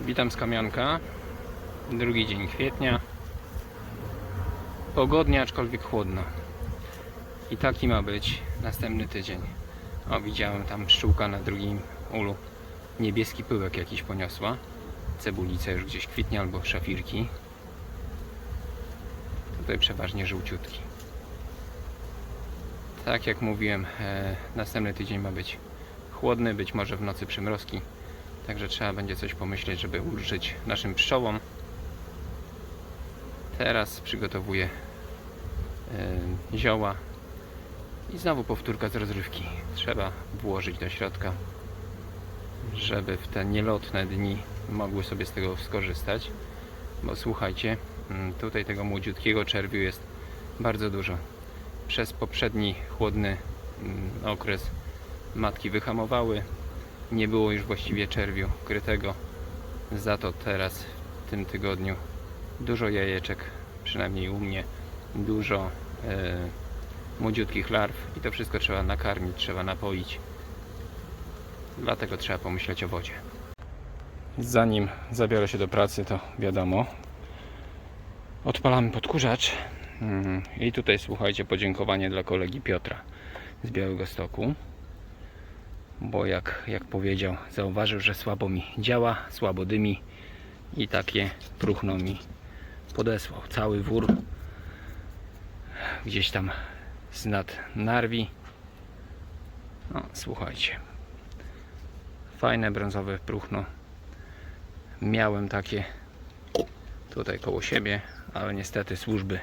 Witam z Kamionka. Drugi dzień kwietnia. Pogodnie, aczkolwiek chłodno. I taki ma być następny tydzień. O, widziałem tam pszczółka na drugim ulu. Niebieski pyłek jakiś poniosła. Cebulica już gdzieś kwitnie albo szafirki. Tutaj przeważnie żółciutki. Tak jak mówiłem, e, następny tydzień ma być chłodny, być może w nocy przymrozki. Także trzeba będzie coś pomyśleć, żeby ulżyć naszym pszczołom. Teraz przygotowuję e, zioła i znowu powtórka z rozrywki. Trzeba włożyć do środka, żeby w te nielotne dni mogły sobie z tego skorzystać. Bo słuchajcie, mm, tutaj tego młodziutkiego czerwiu jest bardzo dużo. Przez poprzedni chłodny mm, okres matki wyhamowały, nie było już właściwie czerwiu krytego. Za to teraz w tym tygodniu dużo jajeczek, przynajmniej u mnie, dużo e, młodziutkich larw i to wszystko trzeba nakarmić, trzeba napoić. Dlatego trzeba pomyśleć o wodzie. Zanim zabiorę się do pracy, to wiadomo, odpalamy podkurzacz. Mm, I tutaj słuchajcie, podziękowanie dla kolegi Piotra z Białego Stoku bo jak, jak powiedział, zauważył, że słabo mi działa, słabo dymi i takie próchno mi podesłał. Cały wór gdzieś tam z nad narwi. No, słuchajcie. Fajne brązowe próchno. Miałem takie tutaj koło siebie, ale niestety służby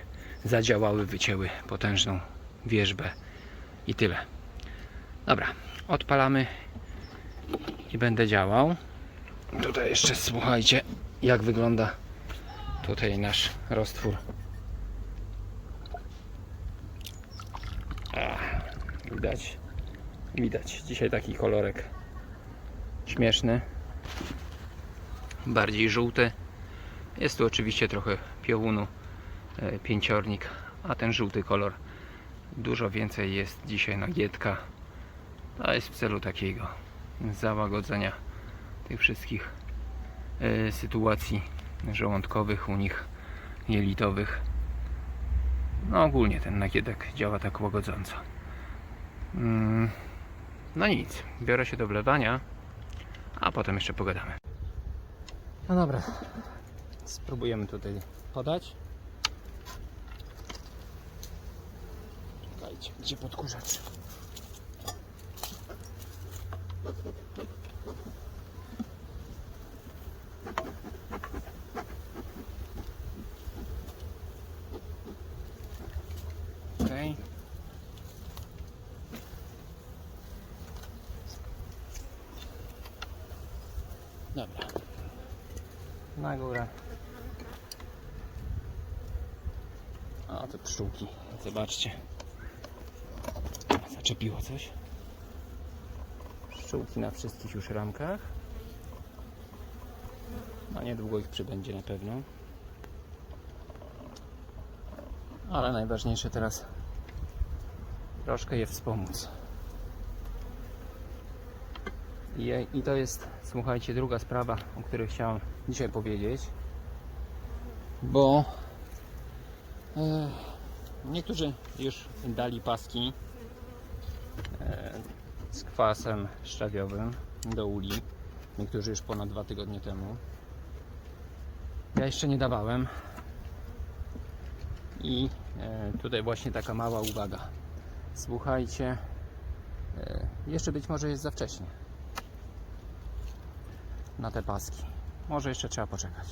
zadziałały, wycięły potężną wierzbę i tyle. Dobra, odpalamy i będę działał. Tutaj jeszcze słuchajcie, jak wygląda tutaj nasz roztwór. Ach, widać, widać. Dzisiaj taki kolorek śmieszny, bardziej żółty. Jest tu oczywiście trochę piołunu, e, pięciornik, a ten żółty kolor dużo więcej jest dzisiaj nagietka. To jest w celu takiego załagodzenia tych wszystkich e, sytuacji żołądkowych u nich, jelitowych. No ogólnie ten nakietek działa tak łagodząco. Mm, no nic, biorę się do wlewania, a potem jeszcze pogadamy. No dobra, spróbujemy tutaj podać. Czekajcie, gdzie podkurzacz? Okej. Dobra. Na górę. A te pszczółki. Zobaczcie. Zaczepiło coś. Pszczółki na wszystkich już ramkach. No niedługo ich przybędzie na pewno. Ale najważniejsze teraz troszkę je wspomóc. I, I to jest, słuchajcie, druga sprawa, o której chciałem dzisiaj powiedzieć. Bo e, niektórzy już dali paski z kwasem szczawiowym do uli. Niektórzy już ponad dwa tygodnie temu. Ja jeszcze nie dawałem. I e, tutaj właśnie taka mała uwaga. Słuchajcie, e, jeszcze być może jest za wcześnie na te paski. Może jeszcze trzeba poczekać.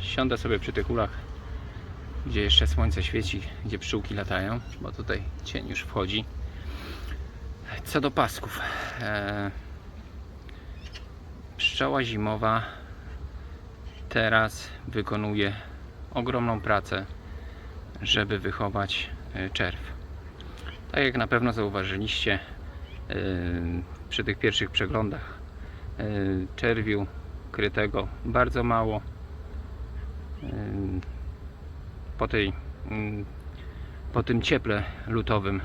Siądę sobie przy tych ulach, gdzie jeszcze słońce świeci, gdzie pszczółki latają, bo tutaj cień już wchodzi. Co do pasków. E, pszczoła zimowa teraz wykonuje ogromną pracę, żeby wychować e, czerw. Tak jak na pewno zauważyliście e, przy tych pierwszych przeglądach e, czerwiu krytego bardzo mało. Po, tej, mm, po tym cieple lutowym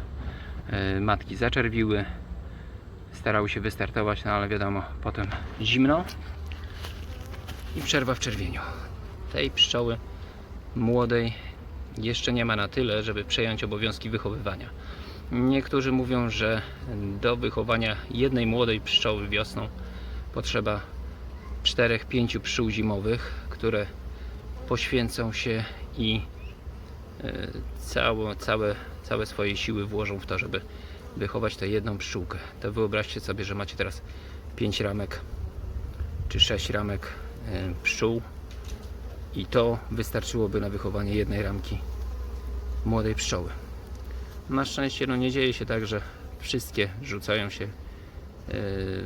matki zaczerwiły, starały się wystartować, no ale wiadomo, potem zimno. i przerwa w czerwieniu. Tej pszczoły młodej jeszcze nie ma na tyle, żeby przejąć obowiązki wychowywania. Niektórzy mówią, że do wychowania jednej młodej pszczoły wiosną potrzeba 4-5 pszczół zimowych, które poświęcą się i e, całe, całe, całe swoje siły włożą w to, żeby wychować tę jedną pszczółkę. To wyobraźcie sobie, że macie teraz 5 ramek czy 6 ramek e, pszczół i to wystarczyłoby na wychowanie jednej ramki młodej pszczoły. Na szczęście no nie dzieje się tak, że wszystkie rzucają się e,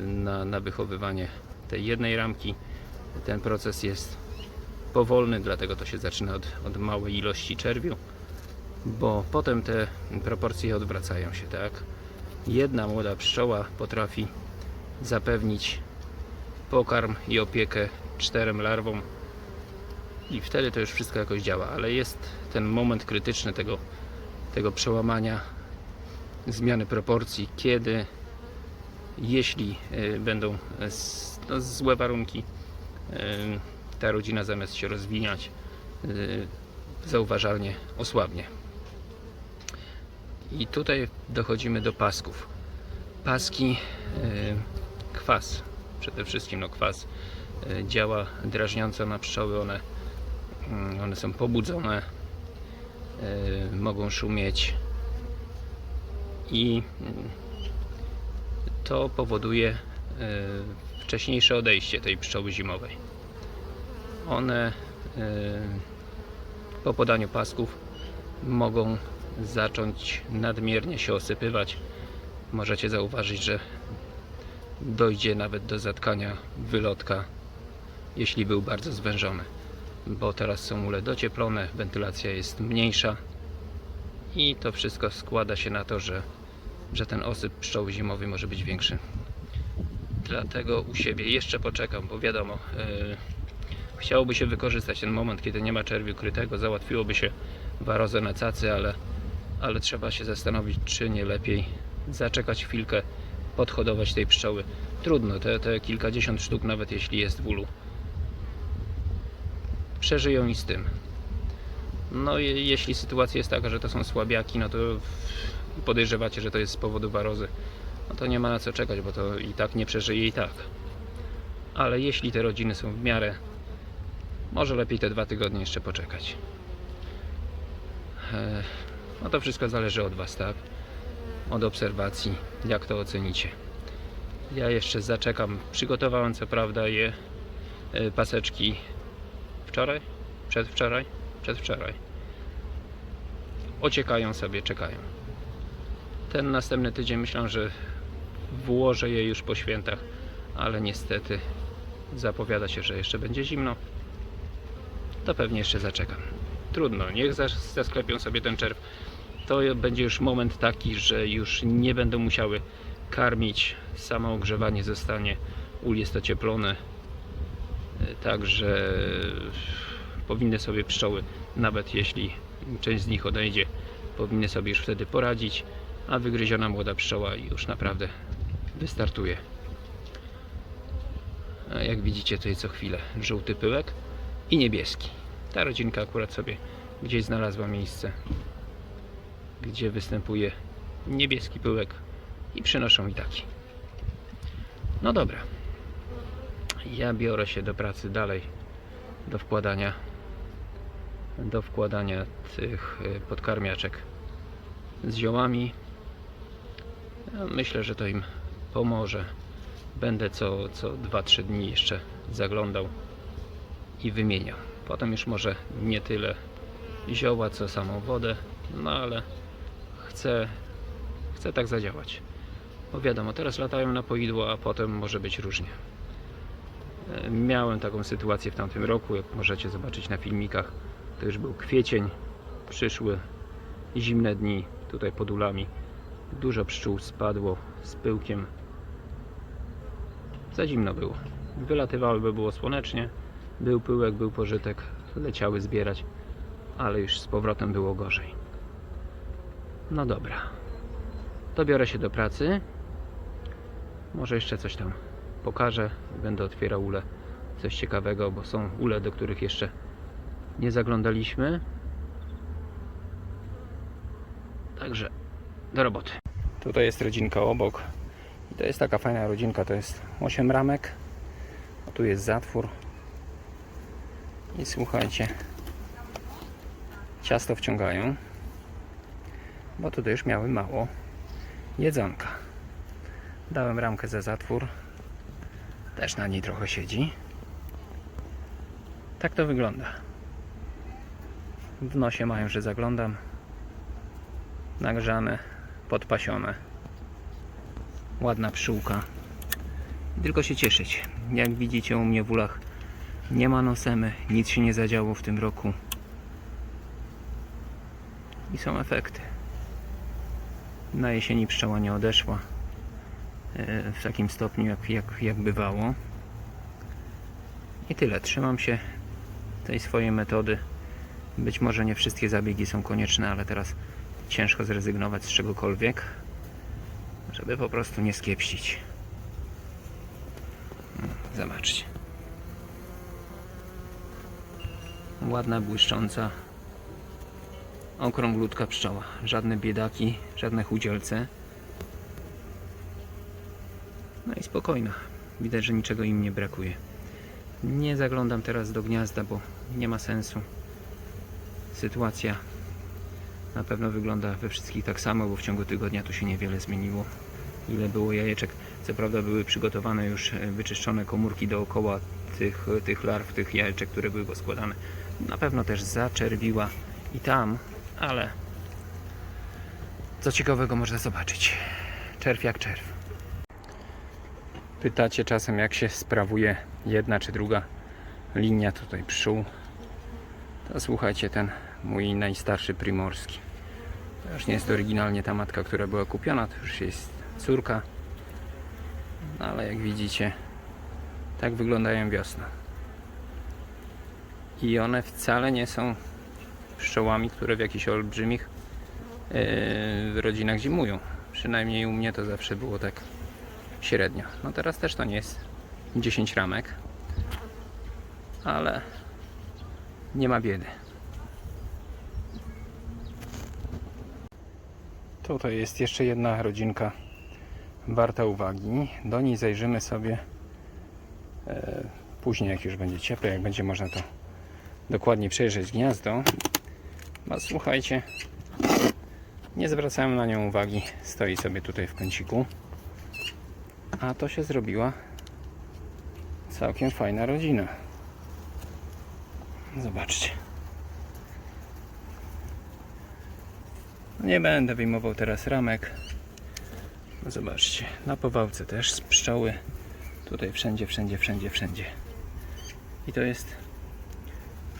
na, na wychowywanie tej jednej ramki. Ten proces jest powolny, dlatego to się zaczyna od, od małej ilości czerwiu, bo potem te proporcje odwracają się, tak? Jedna młoda pszczoła potrafi zapewnić pokarm i opiekę czterem larwom i wtedy to już wszystko jakoś działa, ale jest ten moment krytyczny tego, tego przełamania zmiany proporcji, kiedy jeśli y, będą y, no, złe warunki, y, ta rodzina zamiast się rozwijać zauważalnie osłabnie. I tutaj dochodzimy do pasków. Paski, y, kwas, przede wszystkim no kwas y, działa drażniąco na pszczoły, one, mm, one są pobudzone, y, mogą szumieć i mm, to powoduje wcześniejsze odejście tej pszczoły zimowej. One po podaniu pasków mogą zacząć nadmiernie się osypywać. Możecie zauważyć, że dojdzie nawet do zatkania wylotka, jeśli był bardzo zwężony, bo teraz są ule docieplone, wentylacja jest mniejsza i to wszystko składa się na to, że, że ten osyp pszczoły zimowej może być większy. Dlatego u siebie jeszcze poczekam, bo wiadomo, yy, chciałoby się wykorzystać ten moment, kiedy nie ma czerwiu krytego, załatwiłoby się warozę na cacy, ale, ale trzeba się zastanowić, czy nie lepiej zaczekać chwilkę, podhodować tej pszczoły. Trudno, te, te kilkadziesiąt sztuk, nawet jeśli jest w ulu, przeżyją i z tym. No je, jeśli sytuacja jest taka, że to są słabiaki, no to podejrzewacie, że to jest z powodu warozy, no to nie ma na co czekać, bo to i tak nie przeżyje i tak. Ale jeśli te rodziny są w miarę, może lepiej te dwa tygodnie jeszcze poczekać. E, No to wszystko zależy od Was, tak? Od obserwacji, jak to ocenicie. Ja jeszcze zaczekam. Przygotowałem co prawda je e, paseczki wczoraj, przedwczoraj, przedwczoraj. Ociekają sobie, czekają. Ten następny tydzień myślę, że włożę je już po świętach, ale niestety zapowiada się, że jeszcze będzie zimno. To pewnie jeszcze zaczekam. Trudno, niech zas- zasklepią sobie ten czerw. To będzie już moment taki, że już nie będą musiały karmić. Samo ogrzewanie zostanie, ul jest ocieplone. E, Także powinny sobie pszczoły, nawet jeśli część z nich odejdzie, powinny sobie już wtedy poradzić, a wygryziona młoda pszczoła już naprawdę wystartuje. A jak widzicie tutaj co chwilę żółty pyłek i niebieski. Ta rodzinka akurat sobie gdzieś znalazła miejsce, gdzie występuje niebieski pyłek i przynoszą i taki. No dobra. Ja biorę się do pracy dalej, do wkładania do wkładania tych y, podkarmiaczek z ziołami. Myślę, że to im pomoże. Będę co, co 2-3 dni jeszcze zaglądał i wymieniał. Potem już może nie tyle zioła, co samą wodę, no ale chcę, chcę tak zadziałać. Bo wiadomo, teraz latają na poidło, a potem może być różnie. E, Miałem taką sytuację w tamtym roku, jak możecie zobaczyć na filmikach. To już był kwiecień, przyszły zimne dni tutaj pod ulami. Dużo pszczół spadło z pyłkiem. Za zimno było. Wylatywały, by było słonecznie. Był pyłek, był pożytek. Leciały zbierać, ale już z powrotem było gorzej. No dobra. To biorę się do pracy. Może jeszcze coś tam pokażę. Będę otwierał ule coś ciekawego, bo są ule, do których jeszcze nie zaglądaliśmy. Także do roboty. Tutaj jest rodzinka obok. I to jest taka fajna rodzinka, to jest 8 ramek. A tu jest zatwór. I słuchajcie, ciasto wciągają, bo tutaj już miały mało jedzonka. Dałem ramkę za zatwór. Też na niej trochę siedzi. Tak to wygląda. W nosie mają, że zaglądam. Nagrzane, podpasione. Ładna pszczółka. Tylko się cieszyć. Jak widzicie u mnie w ulach nie ma nosemy, nic się nie zadziało w tym roku. I są efekty. Na jesieni pszczoła nie odeszła e, w takim stopniu, jak, jak, jak bywało. I tyle. Trzymam się tej swojej metody. Być może nie wszystkie zabiegi są konieczne, ale teraz ciężko zrezygnować z czegokolwiek, żeby po prostu nie skiepścić. Mm, Zobaczcie. Ładna, błyszcząca, okrąglutka pszczoła. Żadne biedaki, żadne chudzielce. No i spokojna. Widać, że niczego im nie brakuje. Nie zaglądam teraz do gniazda, bo nie ma sensu. Sytuacja na pewno wygląda we wszystkich tak samo, bo w ciągu tygodnia tu się niewiele zmieniło. Ile było jajeczek. Co prawda były przygotowane już e, wyczyszczone komórki dookoła tych, tych larw, tych jajeczek, które były poskładane. Na pewno też zaczerwiła i tam, ale co ciekawego można zobaczyć. Czerw jak czerw. Pytacie czasem jak się sprawuje jedna czy druga linia tutaj pszczół. To słuchajcie, ten mój najstarszy primorski. To już nie jest oryginalnie ta matka, która była kupiona, to już jest córka. No, ale jak widzicie, tak wyglądają wiosna. I one wcale nie są pszczołami, które w jakichś olbrzymich yy, rodzinach zimują. Przynajmniej u mnie to zawsze było tak średnio. No teraz też to nie jest 10 ramek, ale nie ma biedy. Tutaj jest jeszcze jedna rodzinka warta uwagi. Do niej zajrzymy sobie e, później, jak już będzie ciepło, jak będzie można to dokładnie przejrzeć gniazdo. No słuchajcie, nie zwracałem na nią uwagi. Stoi sobie tutaj w kąciku. A to się zrobiła całkiem fajna rodzina. Zobaczcie. Nie będę wyjmował teraz ramek. Zobaczcie, na powałce też pszczoły. Tutaj wszędzie, wszędzie, wszędzie, wszędzie. I to jest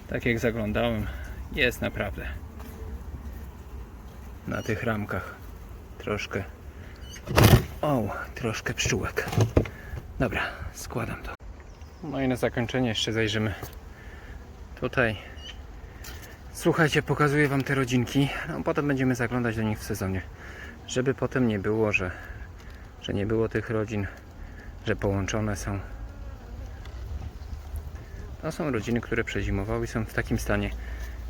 tak jak zaglądałem, jest naprawdę na tych ramkach troszkę o, troszkę pszczółek. Dobra, składam to. No i na zakończenie jeszcze zajrzymy tutaj. Słuchajcie, pokazuję Wam te rodzinki. No, potem będziemy zaglądać do nich w sezonie. Żeby potem nie było, że, że nie było tych rodzin, że połączone są. To są rodziny, które przezimowały i są w takim stanie,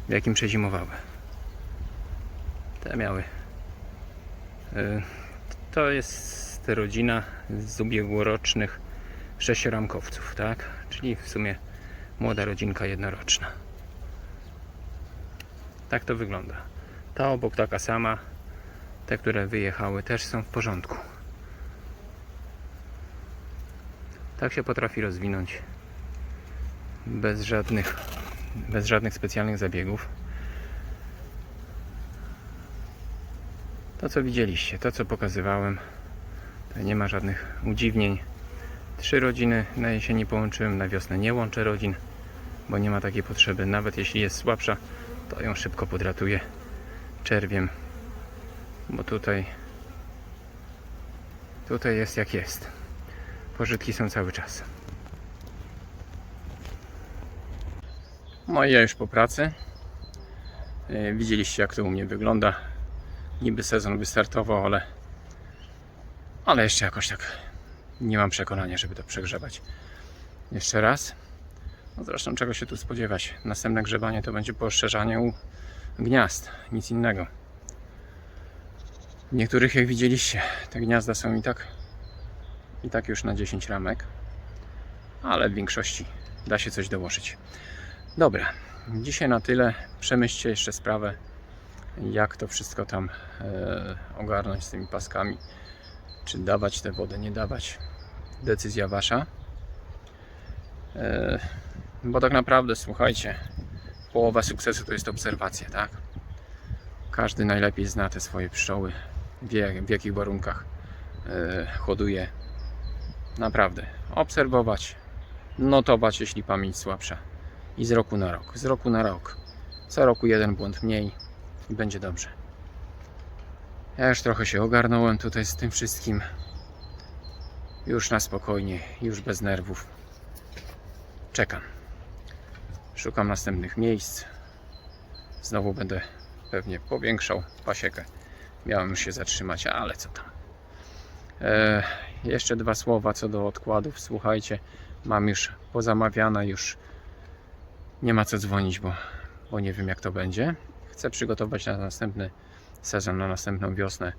w jakim przezimowały. Te miały. y, To jest rodzina z ubiegłorocznych sześcioramkowców, tak? Czyli w sumie młoda rodzinka jednoroczna. Tak to wygląda. Ta obok taka sama. Te, które wyjechały, też są w porządku. Tak się potrafi rozwinąć bez żadnych, bez żadnych specjalnych zabiegów. To co widzieliście, to co pokazywałem, to nie ma żadnych udziwnień. Trzy rodziny na jesieni połączyłem, na wiosnę nie łączę rodzin, bo nie ma takiej potrzeby. Nawet jeśli jest słabsza, to ją szybko podratuję czerwiem, bo tutaj tutaj jest jak jest. Pożytki są cały czas. No i ja już po pracy. E, Widzieliście jak to u mnie wygląda. Niby sezon wystartował, ale ale jeszcze jakoś tak nie mam przekonania, żeby to przegrzewać. Jeszcze raz. No zresztą czego się tu spodziewać? Następne grzebanie to będzie poszerzanie u gniazd, nic innego. Niektórych jak widzieliście, te gniazda są i tak i tak już na 10 ramek, ale w większości da się coś dołożyć. Dobra, dzisiaj na tyle. Przemyślcie jeszcze sprawę, jak to wszystko tam e, ogarnąć z tymi paskami. Czy dawać tę wodę, nie dawać. Decyzja wasza. E, bo tak naprawdę, słuchajcie, połowa sukcesu to jest obserwacja, tak? Każdy najlepiej zna te swoje pszczoły, wie w jakich warunkach e, hoduje. Naprawdę, obserwować, notować, jeśli pamięć słabsza. I z roku na rok, z roku na rok. Co roku jeden błąd mniej i będzie dobrze. Ja już trochę się ogarnąłem tutaj z tym wszystkim. Już na spokojnie, już bez nerwów. Czekam. Szukam następnych miejsc. Znowu będę pewnie powiększał pasiekę. Miałem już się zatrzymać, ale co tam. E, jeszcze dwa słowa co do odkładów. Słuchajcie, mam już pozamawiane, już nie ma co dzwonić, bo, bo nie wiem jak to będzie. Chcę przygotować na następny sezon, na następną wiosnę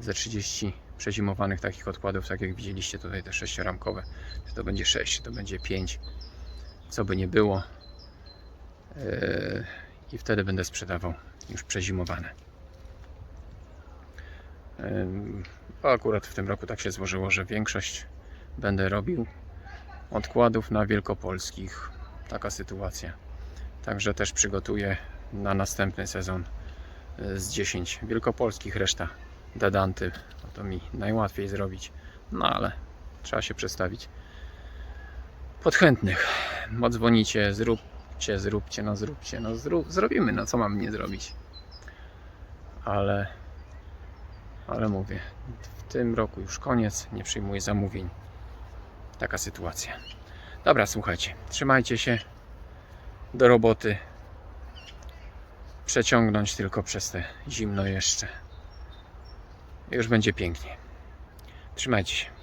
ze 30 przezimowanych takich odkładów, tak jak widzieliście tutaj te sześcioramkowe. Czy to będzie 6, czy to będzie 5, co by nie było. Yy, I wtedy będę sprzedawał już przezimowane. Yy, akurat w tym roku tak się złożyło, że większość będę robił odkładów na wielkopolskich. Taka sytuacja. Także też przygotuję na następny sezon y, z 10 wielkopolskich, reszta dadanty. No to mi najłatwiej zrobić. No ale trzeba się przestawić pod chętnych. Odzwonicie, zróbcie, zróbcie, no zróbcie, no zrób, zrobimy, no co mam nie zrobić. Ale, ale mówię, w tym roku już koniec, nie przyjmuję zamówień. Taka sytuacja. Dobra, słuchajcie, trzymajcie się do roboty. Przeciągnąć tylko przez te zimno jeszcze. Już będzie pięknie. Trzymajcie się.